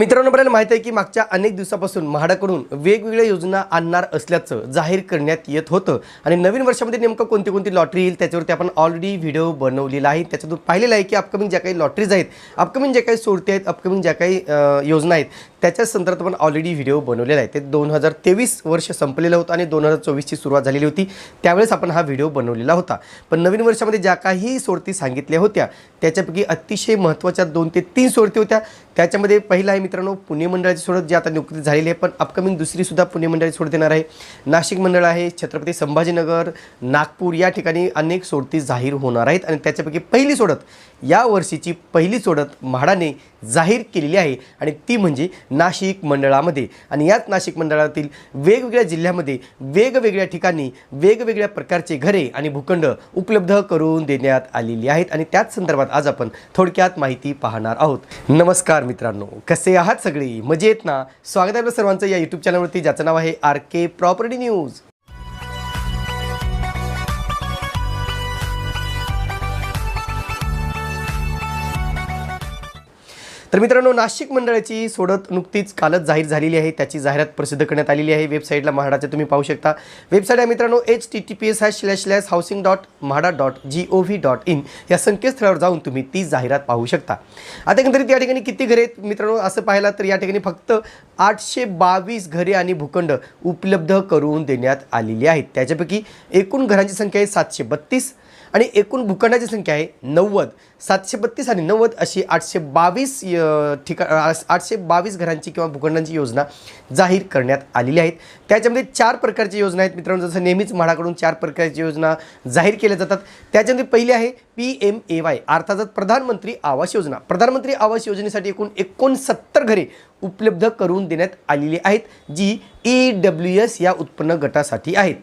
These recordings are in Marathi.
मित्रांनो आपल्याला माहिती आहे की मागच्या अनेक दिवसापासून म्हाडाकडून वेगवेगळ्या योजना आणणार असल्याचं जाहीर करण्यात येत होतं. आणि नवीन वर्षामध्ये नेमकं कोणती कोणती लॉटरी येईल त्याच्यावरती आपण ऑलरेडी व्हिडिओ बनवलेला आहे. त्याच्यातून पाहिलेलं आहे की अपकमिंग ज्या काही लॉटरीज आहेत अपकमिंग ज्या काही सोडते आहेत अपकमिंग ज्या काही योजना आहेत त्याच्या संदर्भात आपण ऑलरेडी व्हिडिओ बनवलेला आहे ते दोन हजार तेवीस वर्ष संपलेलं होतं आणि दोन हजार चोवीसची सुरुवात झालेली होती. त्यावेळेस आपण हा व्हिडिओ बनवलेला होता. पण नवीन वर्षामध्ये ज्या काही सोडती सांगितल्या होत्या त्याच्यापैकी अतिशय महत्त्वाच्या दोन ते तीन सोडती होत्या. त्याच्यामध्ये पहिला आहे मित्रांनो पुणे मंडळाची सोडत जी आता नियुक्ती झालेली आहे. पण अपकमिंग दुसरीसुद्धा पुणे मंडळाची सोडत येणार आहे. नाशिक मंडळ आहे छत्रपती संभाजीनगर नागपूर या ठिकाणी अनेक सोडती जाहीर होणार आहेत. आणि त्याच्यापैकी पहिली सोडत या वर्षीची पहिली सोडत म्हाडाने जाहीर केलेली आहे. आणि ती म्हणजे नाशिक मंडळामध्ये. आणि याच नाशिक मंडळातील वेगवेगळ्या जिल्ह्यामध्ये वेगवेगळ्या ठिकाणी वेगवेगळ्या प्रकारचे घरे आणि भूखंड उपलब्ध करून देण्यात आलेली आहेत. आणि त्याच संदर्भात आज आपण थोडक्यात माहिती पाहणार आहोत. नमस्कार मित्रांनो. कसे आहात सगळे? मजेत ना? स्वागत आहे सर्वांचं या यूट्यूब चॅनलवरती ज्याचं नाव आहे आर के प्रॉपर्टी न्यूज. तर मित्रांनो नाशिक मंडळाची सोडत नुकतीच कालच जाहीर झालेली आहे. त्याची जाहिरात प्रसिद्ध करण्यात आलेली आहे. वेबसाईटला म्हाडाचे तुम्ही पाहू शकता. वेबसाईट आहे मित्रांनो H T T P S hash slash slash housing dot MHADA dot G O V dot in या संकेतस्थळावर जाऊन तुम्ही ती जाहिरात पाहू शकता. आता एकंदरीत या ठिकाणी किती घरे आहेत? मित्रांनो असं पाहिलं तर या ठिकाणी फक्त आठशे बावीस घरे आणि भूखंड उपलब्ध करून देण्यात आलेली आहेत. त्याच्यापैकी एकूण घरांची संख्या आहे सातशे बत्तीस. आणि एकूण भूखंडाची संख्या आहे नव्वद. सातशे बत्तीस आणि नव्वद अशी आठशे बावीस ठिका आठशे बावीस घरांची किंवा भूखंडांची योजना जाहीर करण्यात आलेली आहेत. त्याच्यामध्ये चार प्रकारची योजना आहेत मित्रांनो. जसं नेहमीच म्हाडाकडून चार प्रकारची योजना जाहीर केल्या जातात. त्याच्यामध्ये पहिली आहे पी एम ए वाय अर्थातच प्रधानमंत्री आवास योजना. प्रधानमंत्री आवास योजनेसाठी एकूण एकोणसत्तर घरे उपलब्ध करून देण्यात आलेली आहेत जी ई डब्ल्यू एस या उत्पन्न गटासाठी आहेत.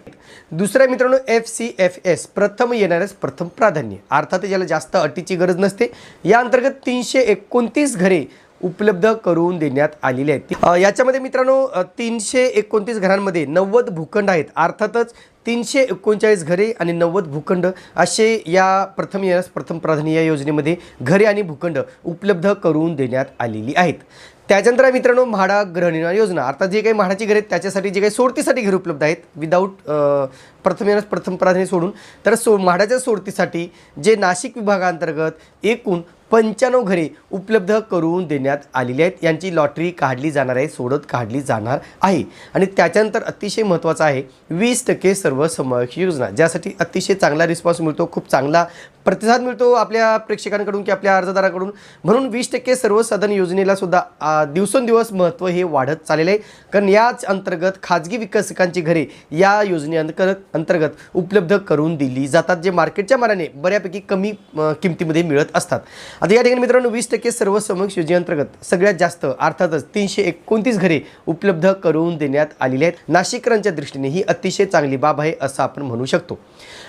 दुसऱ्या मित्रांनो एफ सी एफ एस प्रथम येणाऱ्यास प्रथम प्राधान्य. अर्थात याला जास्त अटीची गरज नसते. या अंतर्गत तीनशे एकोणतीस घरे उपलब्ध करून देण्यात आलेली आहेत. याच्यामध्ये मित्रांनो तीनशे एकोणतीस घरांमध्ये नव्वद भूखंड आहेत. अर्थातच तीनशे एकोणचाळीस घरे आणि नव्वद भूखंड असे या प्रथम येण्यास प्रथम प्राधान्य या योजनेमध्ये घरे आणि भूखंड उपलब्ध करून देण्यात आलेली आहेत. त्याच्यानंतर आहे मित्रांनो म्हाडा गृहनिर्माण योजना. अर्थात जे काही म्हाडाची घरे आहेत त्याच्यासाठी जे काही सोडतीसाठी घरे उपलब्ध आहेत विदाऊट प्रथम प्रथम प्राधान्य सोडून. तर सो म्हाडाच्या सोडतीसाठी जे नाशिक विभागांतर्गत एकूण पंच्याण्णव घरे उपलब्ध करून देण्यात आलेली आहेत. यांची लॉटरी काढली जाणार आहे सोडत काढली जाणार आहे. आणि त्याच्यानंतर अतिशय महत्त्वाचं आहे वीस टक्के सर्वसमावेश योजना. ज्यासाठी अतिशय चांगला रिस्पॉन्स मिळतो खूप चांगला प्रतिसाद मिळतो आपल्या प्रेक्षकांकडून की आपल्या अर्जदाराकडून. म्हणून वीस टक्के सर्वसाधारण योजनेला सुद्धा दिवसेंदिवस महत्त्व हे वाढत चाललेलं आहे. कारण याच अंतर्गत खाजगी विकसकांची घरे या योजनेअंतर्गत अंतर्गत उपलब्ध करून दिली जातात जे मार्केटच्या मानाने बऱ्यापैकी कमी किमतीमध्ये मिळत असतात. आता या ठिकाणी मित्रांनो वीस टक्के सर्वसमक्ष योजनेअंतर्गत सगळ्यात जास्त अर्थातच तीनशे एकोणतीस घरे उपलब्ध करून देण्यात आलेली आहेत. नाशिककरांच्या दृष्टीने ही अतिशय चांगली बाब आहे असं आपण म्हणू शकतो.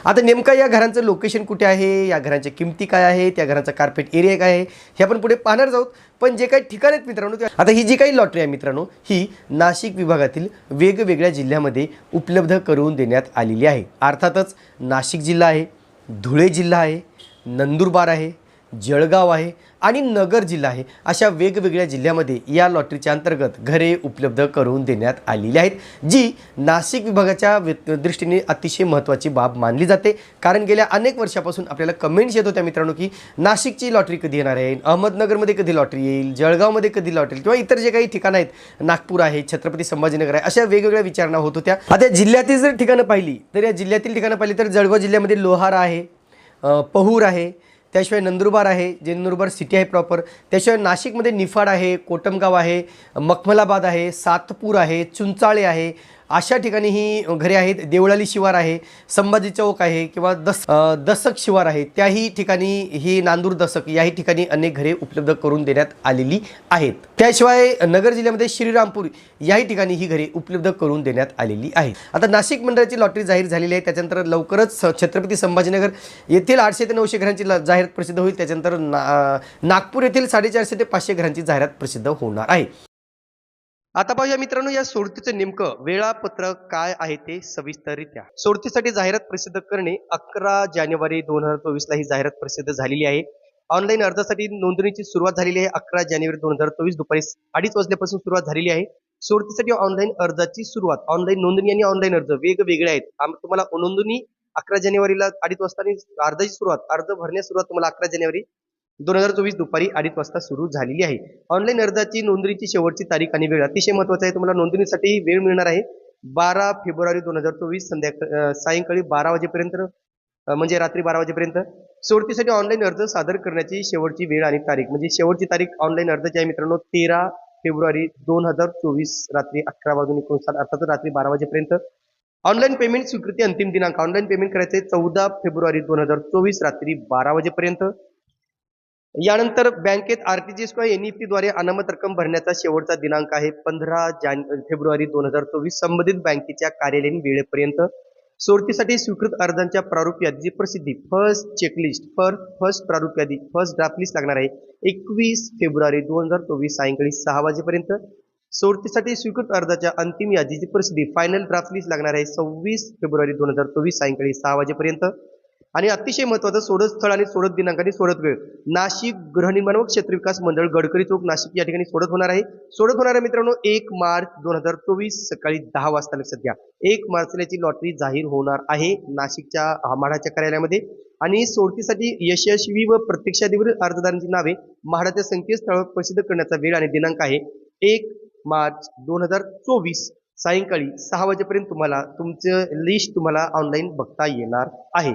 आता नेमका या घरांचं लोकेशन कुठे आहे? या घरांच्या किमती काय आहेत? या घरांचा कार्पेट एरिया काय आहे? हे आपण पुढे पाहणार आहोत. पण जे काही ठिकाण आहेत मित्रांनो आता ही जी काही लॉटरी आहे मित्रांनो ही नाशिक विभागातील वेगवेगळ्या जिल्ह्यामध्ये उपलब्ध करून देण्यात आलेली आहे. अर्थातच नाशिक जिल्हा आहे धुळे जिल्हा आहे नंदुरबार आहे जळगाव आहे आणि नगर जिल्हा आहे अशा वेगवेगळ्या जिल्ह्यामध्ये या लॉटरीच्या अंतर्गत घरे उपलब्ध करून देण्यात आलेली आहेत जी नाशिक विभागाच्या व्य- दृष्टीने अतिशय महत्त्वाची बाब मानली जाते. कारण गेल्या अनेक वर्षापासून आपल्याला कमेंट्स येत होत्या मित्रांनो की नाशिकची लॉटरी कधी येणार आहे अहमदनगरमध्ये कधी लॉटरी येईल जळगावमध्ये कधी लॉटरी किंवा इतर जे काही ठिकाणं आहेत नागपूर आहे छत्रपती संभाजीनगर आहे अशा वेगवेगळ्या विचारणा होत होत्या. आता जिल्ह्यातील जर ठिकाणं पाहिली तर या जिल्ह्यातील ठिकाणं पाहिली तर जळगाव जिल्ह्यामध्ये लोहार आहे पहूर आहे त्याशिवाय नंदुरबार आहे जे नंदुरबार सिटी आहे प्रॉपर त्याशिवाय नाशिकमध्ये निफाड आहे कोटमगाव आहे मखमलाबाद आहे सातपूर आहे चुंचाळे आहे अशा ठिकाणी ही घरे आहेत. देवळाली शिवार आहे संभाजी चौक आहे किंवा दस दसक शिवार आहे त्याही ठिकाणी ही नांदूर दसक याही ठिकाणी अनेक घरे उपलब्ध करून देण्यात आलेली आहेत. त्याशिवाय नगर जिल्ह्यामध्ये श्रीरामपूर याही ठिकाणी ही घरे उपलब्ध करून देण्यात आलेली आहेत. आता नाशिक मंडळाची लॉटरी जाहीर झालेली आहे. त्याच्यानंतर लवकरच छत्रपती संभाजीनगर येथील आठशे ते नऊशे घरांची ल- जाहिरात प्रसिद्ध होईल. त्याच्यानंतर ना नागपूर येथील साडेचारशे ते पाचशे घरांची जाहिरात प्रसिद्ध होणार आहे. आता पाहूया मित्रांनो या सोडतीचं नेमकं वेळापत्रक काय आहे ते सविस्तररित्या. सोडतीसाठी जाहिरात प्रसिद्ध करणे अकरा जानेवारी दोन हजार चोवीसला ही जाहिरात प्रसिद्ध झालेली आहे. ऑनलाईन अर्जासाठी नोंदणीची सुरुवात झालेली आहे अकरा जानेवारी दोन हजार चोवीस दुपारी अडीच वाजल्यापासून सुरुवात झालेली आहे. सोडतीसाठी ऑनलाईन अर्जाची सुरुवात ऑनलाईन नोंदणी आणि ऑनलाईन अर्ज वेगवेगळे आहेत. तुम्हाला नोंदणी अकरा जानेवारीला अडीच वाजता आणि अर्जाची सुरुवात अर्ज भरण्यास सुरुवात तुम्हाला अकरा जानेवारी दोन हजार चोवीस दुपारी अडीच वाजता सुरू झालेली आहे. ऑनलाईन अर्जाची नोंदणीची शेवटची तारीख आणि वेळ अतिशय महत्वाचं आहे. तुम्हाला नोंदणीसाठी वेळ मिळणार आहे. बारा फेब्रुवारी दोन हजार चोवीस संध्याकाळ सायंकाळी बारा वाजेपर्यंत म्हणजे रात्री बारा वाजेपर्यंत. सोडतीसाठी ऑनलाईन अर्ज सादर करण्याची शेवटची वेळ आणि तारीख म्हणजे शेवटची तारीख ऑनलाईन अर्जाची आहे मित्रांनो तेरा फेब्रुवारी दोन हजार चोवीस रात्री अकरा वाजून एकोणसाठ अर्थात रात्री बारा वाजेपर्यंत. ऑनलाईन पेमेंट स्वीकृती अंतिम दिनांक ऑनलाईन पेमेंट करायचे चौदा फेब्रुवारी दोन हजार चोवीस रात्री बारा वाजेपर्यंत. यानंतर बँकेत आरटीजीएस किंवा एनईएफटी द्वारे अनामत रक्कम भरण्याचा शेवटचा दिनांक आहे. पंधरा जान फेब्रुवारी दोन हजार चोवीस संबंधित बँकेच्या कार्यालयीन वेळेपर्यंत सोडतीसाठी स्वीकृत अर्जांच्या प्रारूप यादीची प्रसिद्धी. फर्स्ट चेकलिस्ट फर फर्स्ट प्रारूप यादी फर्स्ट ड्राफ्ट लिस्ट लागणार आहे. एकवीस फेब्रुवारी दोन हजार चोवीस सायंकाळी सहा वाजेपर्यंत सोडतीसाठी स्वीकृत अर्जाच्या अंतिम यादीची प्रसिद्धी. फायनल ड्राफ्ट लिस्ट लागणार आहे. सव्वीस फेब्रुवारी दोन हजार चोवीस सायंकाळी सहा वाजेपर्यंत आणि अतिशय महत्वाचं सोडत स्थळ आणि सोडत दिनांक आणि सोडत वेळ. नाशिक गृहनिर्माण व क्षेत्र विकास मंडळ गडकरी चौक नाशिक या ठिकाणी सोडत होणार आहे. सोडत होणार आहे मित्रांनो एक मार्च दोन हजार चोवीस सकाळी दहा वाजता लक्षात घ्या. एक मार्चला याची लॉटरी जाहीर होणार आहे नाशिकच्या म्हाडाच्या कार्यालयामध्ये. आणि सोडतीसाठी यशस्वी व प्रत्यक्षाधीवर अर्जदारांची नावे म्हाडाच्या संकेतस्थळावर प्रसिद्ध करण्याचा वेळ आणि दिनांक आहे. एक मार्च दोन हजार चोवीस सायंकाळी सहा वाजेपर्यंत तुम्हाला तुमचं लिस्ट तुम्हाला ऑनलाईन बघता येणार आहे.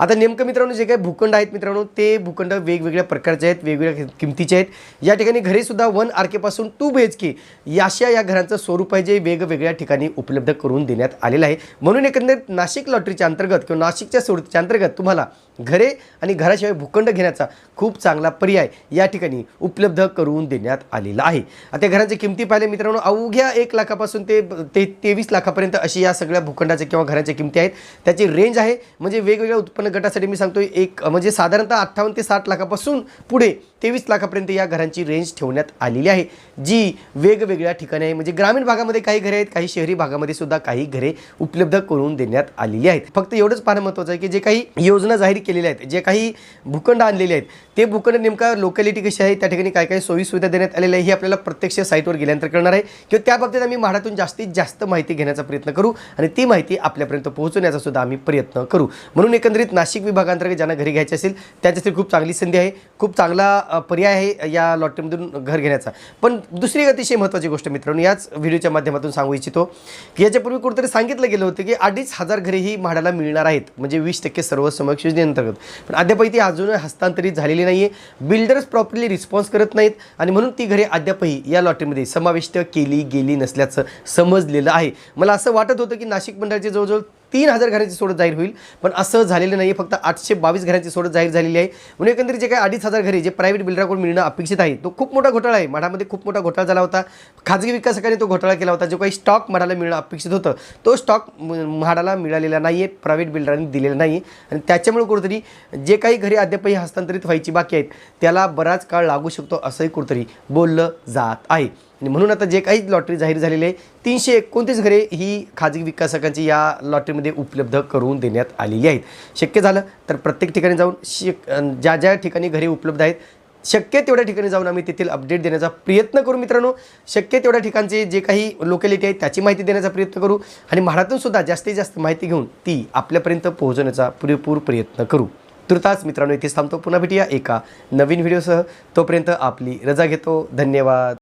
आता नेमकं मित्रांनो जे काही भूखंड आहेत मित्रांनो ते भूखंड वेगवेगळ्या प्रकारचे आहेत वेगवेगळ्या किमतीचे आहेत. या ठिकाणी घरेसुद्धा वन आर केपासून टू बी एच के अशा या घरांचं स्वरूप आहे जे वेगवेगळ्या ठिकाणी उपलब्ध करून देण्यात आलेलं आहे. म्हणून एकंदरीत नाशिक लॉटरीच्या अंतर्गत किंवा नाशिकच्या सोडतीच्या अंतर्गत तुम्हाला घरे आणि घराशिवाय भूखंड घेण्याचा खूप चांगला पर्याय या ठिकाणी उपलब्ध करून देण्यात आलेला आहे. आता घरांच्या किमती पाहिले मित्रांनो अवघ्या एक लाखापासून ते ते तेवीस लाखापर्यंत अशी या सगळ्या भूखंडाच्या किंवा घराच्या किमती आहेत. त्याची रेंज आहे म्हणजे वेगवेगळ्या उत्पन्न गटासाठी मी सांगतो एक म्हणजे साधारणतः अठ्ठावन्न ते साठ लाखापासून पुढे तेवीस लाखापर्यंत या घरांची रेंज ठेवण्यात आलेली आहे जी वेगवेगळ्या ठिकाणी आहे. म्हणजे ग्रामीण भागामध्ये काही घरे आहेत काही शहरी भागामध्ये सुद्धा काही घरे उपलब्ध करून देण्यात आलेली आहेत. फक्त एवढंच फार महत्त्वाचं आहे की जे काही योजना जाहीर केलेल्या आहेत जे काही भूखंड आणलेले आहेत ते भूखंड नेमका लोकॅलिटी कशी आहे त्या ठिकाणी काय काय सोयी सुविधा देण्यात आलेल्या आहे हे आपल्याला प्रत्यक्ष साईटवर गेल्यानंतर कळणार आहे. किंवा त्या बाबतीत आम्ही म्हाडातून जास्तीत जास्त माहिती घेण्याचा प्रयत्न करू आणि ती माहिती आपल्यापर्यंत पोहोचवण्याचा सुद्धा आम्ही प्रयत्न करू. म्हणून एकंदरीत नाशिक विभागांतर्गत ज्यांना घरी घ्यायचे असेल त्याच्यासाठी खूप चांगली संधी आहे. खूप चांगला पर्याय आहे या लॉटरीमधून घर घेण्याचा. पण दुसरी अतिशय महत्त्वाची गोष्ट मित्रांनो याच व्हिडिओच्या माध्यमातून सांगू इच्छितो की याच्यापूर्वी कुठेतरी सांगितलं गेलं होतं की अडीच हजार घरे ही म्हाडाला मिळणार आहेत म्हणजे वीस टक्के सर्व समक्ष योजनेअंतर्गत. पण अद्यापही ती अजूनही हस्तांतरित झालेली नाही आहे बिल्डर्स प्रॉपरली रिस्पॉन्स करत नाहीत आणि म्हणून ती घरे अद्यापही या लॉटरीमध्ये समाविष्ट केली गेली नसल्याचं समजलेलं आहे. मला असं वाटत होतं की नाशिक मंडळाचे जवळजवळ तीन हजार घरांची सोडत जाहीर होईल. पण असं झालेलं नाही फक्त आठशे बावीस घरांची सोडत जाहीर झालेली आहे. म्हणून एकंदरीत जे काही अडीच हजार घरे जे प्रायव्हेट बिल्डराकडून मिळणं अपेक्षित आहे तो खूप मोठा घोटाळा आहे. माढामध्ये खूप मोठा घोटाळा झाला होता. खाजगी विकासकाने तो घोटाळा केला होता. जो काही स्टॉक म्हाडाला मिळणं अपेक्षित होतं तो स्टॉक म्हाडाला मिळालेला नाही आहे प्रायव्हेट बिल्डरांनी दिलेला नाही आहे आणि त्याच्यामुळे कुठेतरी जे काही घरे अद्यापही हस्तांतरित व्हायची बाकी आहेत त्याला बराच काळ लागू शकतो असंही कुठेतरी बोललं जात आहे. आणि म्हणून आता जे काही लॉटरी जाहीर झालेली आहे तीनशे एकोणतीस घरे ही खाजगी विकासकांची या लॉटरीमध्ये उपलब्ध करून देण्यात आलेली आहेत. शक्य झालं तर प्रत्येक ठिकाणी जाऊन शिक ज्या ज्या ठिकाणी घरे उपलब्ध आहेत शक्य तेवढ्या ठिकाणी जाऊन आम्ही तेथील अपडेट देण्याचा प्रयत्न करू मित्रांनो. शक्य तेवढ्या ठिकाणचे जे काही लोकॅलिटी आहे त्याची माहिती देण्याचा प्रयत्न करू आणि म्हाडातूनसुद्धा जास्तीत जास्त माहिती घेऊन ती आपल्यापर्यंत पोहोचवण्याचा पुरेपूर प्रयत्न करू. तुर्तास मित्रांनो इथेच थांबतो. पुन्हा भेटूया एका नवीन व्हिडिओसह तोपर्यंत आपली रजा घेतो. धन्यवाद.